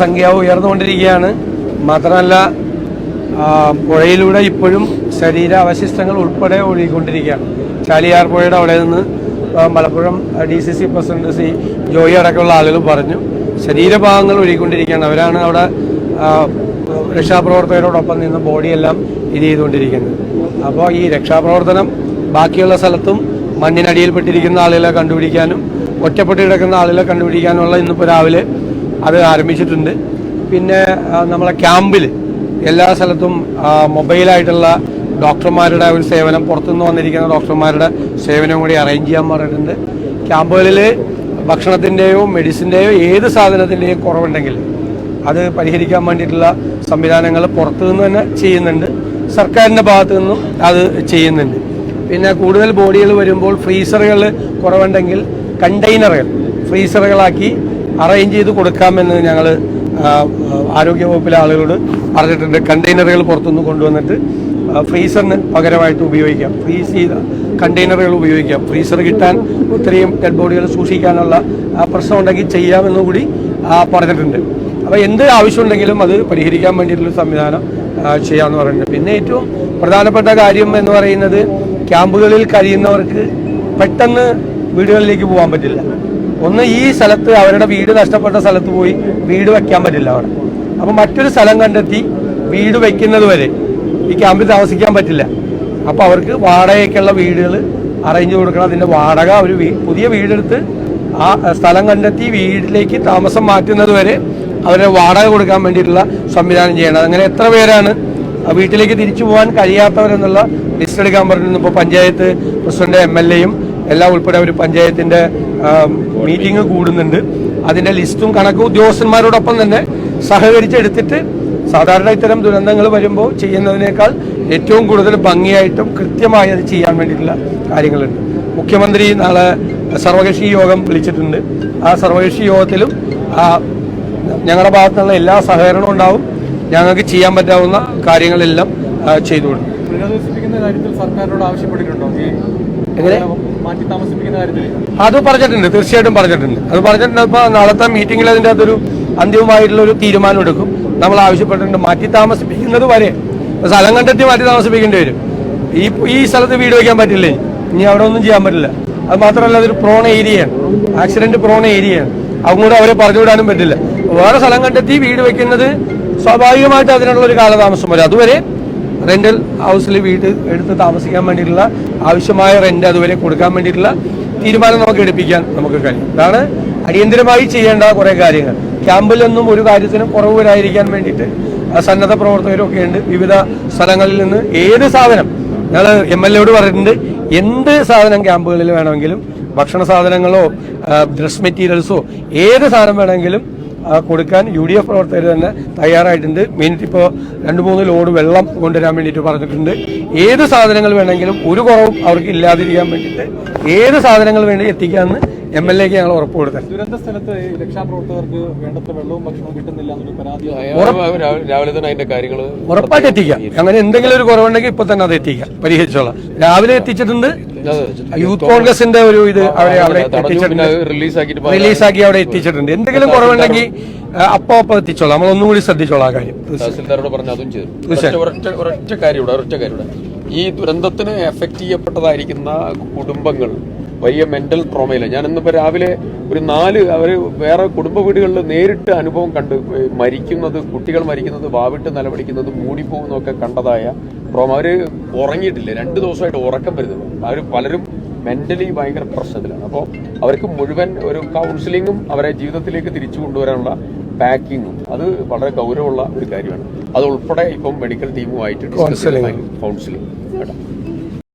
സംഖ്യ ഉയർന്നുകൊണ്ടിരിക്കുകയാണ്. മാത്രമല്ല പുഴയിലൂടെ ഇപ്പോഴും ശരീര അവശിഷ്ടങ്ങൾ ഉൾപ്പെടെ ഒഴുകിക്കൊണ്ടിരിക്കുകയാണ്. ചാലിയാർ പുഴയുടെ അവിടെ നിന്ന് Malappuram D C C president C Joy അടക്കമുള്ള ആളുകൾ പറഞ്ഞു ശരീരഭാഗങ്ങൾ ഒഴുകിക്കൊണ്ടിരിക്കുകയാണ്. അവരാണ് അവിടെ രക്ഷാപ്രവർത്തകരോടൊപ്പം നിന്ന് ബോഡിയെല്ലാം ഇത് ചെയ്തുകൊണ്ടിരിക്കുന്നത്. അപ്പോൾ ഈ രക്ഷാപ്രവർത്തനം ബാക്കിയുള്ള സ്ഥലത്തും മണ്ണിനടിയിൽപ്പെട്ടിരിക്കുന്ന ആളുകളെ കണ്ടുപിടിക്കാനും ഒറ്റപ്പെട്ട് കിടക്കുന്ന ആളുകളെ കണ്ടുപിടിക്കാനുള്ള ഇന്നിപ്പോൾ രാവിലെ അത് ആരംഭിച്ചിട്ടുണ്ട്. പിന്നെ നമ്മളെ ക്യാമ്പിൽ എല്ലാ സ്ഥലത്തും മൊബൈലായിട്ടുള്ള ഡോക്ടർമാരുടെ ഒരു സേവനം പുറത്തുനിന്ന് വന്നിരിക്കുന്ന ഡോക്ടർമാരുടെ സേവനവും കൂടി അറേഞ്ച് ചെയ്യാൻ പറഞ്ഞിട്ടുണ്ട്. ക്യാമ്പുകളിൽ ഭക്ഷണത്തിന്റെയോ മെഡിസിന്റെയോ ഏത് സാധനത്തിന്റെയും കുറവുണ്ടെങ്കിൽ അത് പരിഹരിക്കാൻ വേണ്ടിയിട്ടുള്ള സംവിധാനങ്ങൾ പുറത്തുനിന്ന് തന്നെ ചെയ്യുന്നുണ്ട്. സർക്കാരിന്റെ ഭാഗത്തു നിന്നും അത് ചെയ്യുന്നുണ്ട്. പിന്നെ കൂടുതൽ ബോഡികൾ വരുമ്പോൾ ഫ്രീസറുകൾ കുറവുണ്ടെങ്കിൽ കണ്ടെയ്നറുകൾ ഫ്രീസറുകളാക്കി അറേഞ്ച് ചെയ്ത് കൊടുക്കാമെന്ന് ഞങ്ങൾ ആരോഗ്യവകുപ്പിലെ ആളുകളോട് പറഞ്ഞിട്ടുണ്ട്. കണ്ടെയ്നറുകൾ പുറത്തുനിന്ന് കൊണ്ടുവന്നിട്ട് ഫ്രീസറിന് പകരമായിട്ട് ഉപയോഗിക്കാം. ഫ്രീസ് ചെയ്ത കണ്ടെയ്നറുകൾ ഉപയോഗിക്കാം. ഫ്രീസർ കിട്ടാൻ ഇത്രയും ഡെഡ് ബോഡികൾ സൂക്ഷിക്കാനുള്ള പ്രശ്നം ഉണ്ടെങ്കിൽ ചെയ്യാമെന്നും കൂടി പറഞ്ഞിട്ടുണ്ട്. അപ്പോൾ എന്ത് ആവശ്യമുണ്ടെങ്കിലും അത് പരിഹരിക്കാൻ വേണ്ടിയിട്ടുള്ള സംവിധാനം ചെയ്യാമെന്ന് പറയുന്നുണ്ട്. പിന്നെ ഏറ്റവും പ്രധാനപ്പെട്ട കാര്യം എന്ന് പറയുന്നത് ക്യാമ്പുകളിൽ കഴിയുന്നവർക്ക് പെട്ടെന്ന് വീടുകളിലേക്ക് പോകാൻ പറ്റില്ല. ഒന്ന് ഈ സ്ഥലത്ത് അവരുടെ വീട് നഷ്ടപ്പെട്ട സ്ഥലത്ത് പോയി വീട് വെക്കാൻ പറ്റില്ല അവിടെ. അപ്പം മറ്റൊരു സ്ഥലം കണ്ടെത്തി വീട് വെക്കുന്നത് വരെ ഈ ക്യാമ്പിൽ താമസിക്കാൻ പറ്റില്ല. അപ്പോൾ അവർക്ക് വാടകയ്ക്കുള്ള വീടുകൾ അറേഞ്ച് കൊടുക്കണം. അതിന്റെ വാടക ഒരു പുതിയ വീടെടുത്ത് ആ സ്ഥലം കണ്ടെത്തി വീട്ടിലേക്ക് താമസം മാറ്റുന്നത് വരെ അവരെ വാടക കൊടുക്കാൻ വേണ്ടിയിട്ടുള്ള സംവിധാനം ചെയ്യണം. അങ്ങനെ എത്ര പേരാണ് വീട്ടിലേക്ക് തിരിച്ചു പോകാൻ കഴിയാത്തവരെന്നുള്ള ലിസ്റ്റ് എടുക്കാൻ പറഞ്ഞിരുന്നു. ഇപ്പോൾ പഞ്ചായത്ത് പ്രസിഡന്റ് എം എൽ എയും എല്ലാം ഉൾപ്പെടെ ഒരു പഞ്ചായത്തിന്റെ മീറ്റിംഗ് കൂടുന്നുണ്ട്. അതിന്റെ ലിസ്റ്റും കണക്കും ഉദ്യോഗസ്ഥന്മാരോടൊപ്പം തന്നെ സഹകരിച്ചെടുത്തിട്ട് സാധാരണ ഇത്തരം ദുരന്തങ്ങൾ വരുമ്പോൾ ചെയ്യുന്നതിനേക്കാൾ ഏറ്റവും കൂടുതൽ ഭംഗിയായിട്ടും കൃത്യമായി അത് ചെയ്യാൻ വേണ്ടിയിട്ടുള്ള കാര്യങ്ങളുണ്ട്. മുഖ്യമന്ത്രി നാളെ സർവകക്ഷി യോഗം വിളിച്ചിട്ടുണ്ട്. ആ സർവകക്ഷി യോഗത്തിലും ഞങ്ങളുടെ ഭാഗത്തുള്ള എല്ലാ സഹകരണവും ഉണ്ടാവും. ഞങ്ങൾക്ക് ചെയ്യാൻ പറ്റാവുന്ന കാര്യങ്ങളെല്ലാം ചെയ്തു കൊടുക്കും കാര്യത്തിൽ സർക്കാരിനോട് എങ്ങനെ? മാറ്റി താമസിപ്പിക്കുന്ന കാര്യത്തിൽ അത് പറഞ്ഞിട്ടുണ്ട് തീർച്ചയായിട്ടും പറഞ്ഞിട്ടുണ്ട്. അത് പറഞ്ഞിട്ടുണ്ട് ഇപ്പൊ നാളത്തെ മീറ്റിംഗിൽ അതിന്റെ അതൊരു അന്തിമമായിട്ടുള്ള ഒരു തീരുമാനം എടുക്കും. നമ്മൾ ആവശ്യപ്പെട്ടിട്ടുണ്ട് മാറ്റി താമസിപ്പിക്കുന്നത് വരെ. സ്ഥലം കണ്ടെത്തി മാറ്റി താമസിപ്പിക്കേണ്ടി വരും. ഈ ഈ സ്ഥലത്ത് വീട് വയ്ക്കാൻ പറ്റില്ലേ? ഇനി അവിടെ ഒന്നും ചെയ്യാൻ പറ്റില്ല. അത് മാത്രമല്ല അതൊരു പ്രോൺ ഏരിയയാണ് ആക്സിഡന്റ് പ്രോൺ ഏരിയയാണ് അങ്ങോട്ട് അവരെ പറഞ്ഞു വിടാനും പറ്റില്ല. വേറെ സ്ഥലം കണ്ടെത്തി വീട് വെക്കുന്നത് സ്വാഭാവികമായിട്ട് അതിനുള്ള ഒരു കാലതാമസം വരും. അതുവരെ റെന്റൽ ഹൗസിൽ വീട് എടുത്ത് താമസിക്കാൻ വേണ്ടിയിട്ടുള്ള ആവശ്യമായ റെന്റ് അതുവരെ കൊടുക്കാൻ വേണ്ടിയിട്ടുള്ള തീരുമാനം നമുക്ക് എടുപ്പിക്കാൻ നമുക്ക് കഴിയും. അതാണ് അടിയന്തിരമായി ചെയ്യേണ്ട കുറേ കാര്യങ്ങൾ. ക്യാമ്പിലൊന്നും ഒരു കാര്യത്തിനും കുറവ് വരാതിരിക്കാൻ വേണ്ടിയിട്ട് സന്നദ്ധ പ്രവർത്തകരൊക്കെ ഉണ്ട്. വിവിധ സ്ഥലങ്ങളിൽ നിന്ന് ഏത് സാധനം ഞങ്ങൾ എം എൽ എയോട് പറഞ്ഞിട്ടുണ്ട് എന്ത് സാധനം ക്യാമ്പുകളിൽ വേണമെങ്കിലും ഭക്ഷണ സാധനങ്ങളോ ഡ്രസ് മെറ്റീരിയൽസോ ഏത് സാധനം വേണമെങ്കിലും കൊടുക്കാൻ യു ഡി എഫ് പ്രവർത്തകർ തന്നെ തയ്യാറായിട്ടുണ്ട്. മെയിനിട്ട് ഇപ്പോൾ രണ്ട് മൂന്ന് ലോഡ് വെള്ളം കൊണ്ടുവരാൻ വേണ്ടിയിട്ട് പറഞ്ഞിട്ടുണ്ട്. ഏത് സാധനങ്ങൾ വേണമെങ്കിലും ഒരു കുറവും അവർക്ക് ഇല്ലാതിരിക്കാൻ വേണ്ടിയിട്ട് ഏത് സാധനങ്ങൾ വേണ്ടി എത്തിക്കാമെന്ന് എം എൽ എക്ക് ഞങ്ങൾ ഉറപ്പ് കൊടുത്തത്. ദുരന്ത സ്ഥലത്ത് ഈ രക്ഷാപ്രവർത്തകർക്ക് വേണ്ടത്ര വെള്ളവും ഭക്ഷണവും കിട്ടുന്നില്ല എന്നൊരു പരാതി രാവിലെ തന്നെ അതിന്റെ കാര്യങ്ങൾ ഉറപ്പായിട്ട് എത്തിക്കാം. അങ്ങനെ എന്തെങ്കിലും ഒരു കുറവുണ്ടെങ്കിൽ ഇപ്പൊ തന്നെ അത് എത്തിക്കാം. പരിഹരിച്ചോളാം. രാവിലെ എത്തിച്ചിട്ടുണ്ട്. യൂത്ത് കോൺഗ്രസിന്റെ ഒരു ഇത് അവരെ അവിടെ എത്തിച്ചിട്ടുണ്ട്. റിലീസാക്കി അവിടെ എത്തിച്ചിട്ടുണ്ട്. എന്തെങ്കിലും കുറവുണ്ടെങ്കിൽ അപ്പോ അപ്പൊ എത്തിച്ചോളാം. നമ്മൾ ഒന്നുകൂടി ശ്രദ്ധിച്ചോളാം ആ കാര്യം. തഹസിൽദാരോട് പറഞ്ഞ അതും ചെയ്തു. ഒരൊറ്റ ഒരൊറ്റ കാര്യം ഇവിടെ ഒരൊറ്റ കാര്യം ഈ ദുരന്തത്തിന് എഫക്ട് ചെയ്യപ്പെട്ടതായിരിക്കുന്ന കുടുംബങ്ങൾ വലിയ മെന്റൽ ട്രോമയില്ല ഞാൻ ഇന്നിപ്പോ രാവിലെ ഒരു നാല് അവർ വേറെ കുടുംബ വീടുകളിൽ നേരിട്ട് അനുഭവം കണ്ട് മരിക്കുന്നത് കുട്ടികൾ മരിക്കുന്നത് വാവിട്ട് നിലവിളിക്കുന്നത് മൂടിപ്പോകുന്നതൊക്കെ കണ്ടതായ ട്രോമ അവർ ഉറങ്ങിയിട്ടില്ല. രണ്ട് ദിവസമായിട്ട് ഉറക്കം വരുന്നത്. അവർ പലരും മെന്റലി ഭയങ്കര പ്രശ്നത്തിലാണ്. അപ്പോൾ അവർക്ക് മുഴുവൻ ഒരു കൗൺസിലിങ്ങും അവരെ ജീവിതത്തിലേക്ക് തിരിച്ചു കൊണ്ടുവരാനുള്ള പാക്കിങ്ങും അത് വളരെ ഗൗരവമുള്ള ഒരു കാര്യമാണ്. അത് ഉൾപ്പെടെ ഇപ്പം മെഡിക്കൽ ടീമുമായിട്ട്. കൗൺസിലിംഗ് കേട്ടോ.